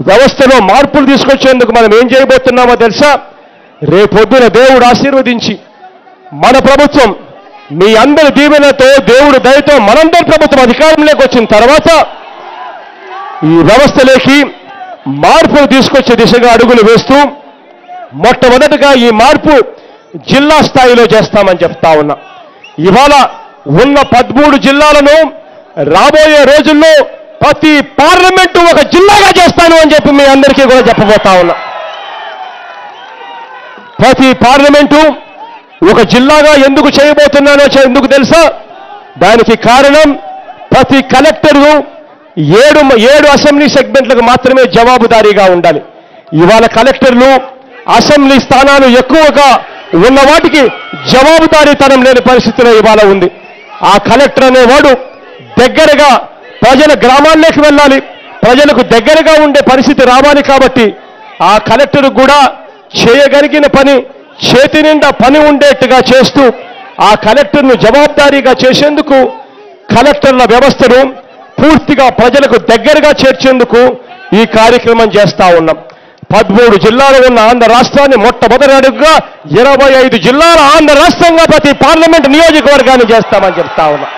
వ్యవస్థలో మార్పులు తీసుకొచ్చేందుకు మనం ఏం చేయబోతున్నామో తెలుసా? రేపొద్దున దేవుడు ఆశీర్వదించి మన ప్రభుత్వం మీ అందరి దీవెనతో దేవుడు దయతో మనందరి ప్రభుత్వం అధికారంలోకి వచ్చిన తర్వాత ఈ వ్యవస్థలోకి మార్పులు తీసుకొచ్చే దిశగా అడుగులు వేస్తూ మొట్టమొదటిగా ఈ మార్పు జిల్లా స్థాయిలో చేస్తామని చెప్తా ఉన్నా. ఇవాళ ఉన్న పదమూడు జిల్లాలను రాబోయే రోజుల్లో ప్రతి పార్లమెంటు ఒక జిల్లాగా చెప్పాను అని చెప్పి మీ అందరికీ కూడా చెప్పబోతా ఉన్నా. ప్రతి పార్లమెంటు ఒక జిల్లాగా ఎందుకు చేయబోతున్నానో ఎందుకు తెలుసా? దానికి కారణం ప్రతి కలెక్టరు ఏడు ఏడు అసెంబ్లీ సెగ్మెంట్లకు మాత్రమే జవాబుదారీగా ఉండాలి. ఇవాళ కలెక్టర్లు అసెంబ్లీ స్థానాలు ఎక్కువగా ఉన్న వాటికి జవాబుదారీతనం లేని పరిస్థితిలో ఇవాళ ఉంది. ఆ కలెక్టర్ అనేవాడు దగ్గరగా ప్రజల గ్రామాల్లోకి వెళ్ళాలి. ప్రజలకు దగ్గరగా ఉండే పరిస్థితి రావాలి కాబట్టి ఆ కలెక్టర్ కూడా చేయగలిగిన పని చేతి నిండా పని ఉండేట్టుగా చేస్తూ ఆ కలెక్టర్ను జవాబారీగా చేసేందుకు కలెక్టర్ల వ్యవస్థను పూర్తిగా ప్రజలకు దగ్గరగా చేర్చేందుకు ఈ కార్యక్రమం చేస్తా ఉన్నాం. పదమూడు జిల్లాలు ఉన్న ఆంధ్ర రాష్ట్రాన్ని మొట్టమొదటి అడుగుగా ఇరవై ఐదు జిల్లాల ఆంధ్ర రాష్ట్రంగా ప్రతి పార్లమెంట్ నియోజకవర్గాన్ని చేస్తామని చెప్తా ఉన్నాం.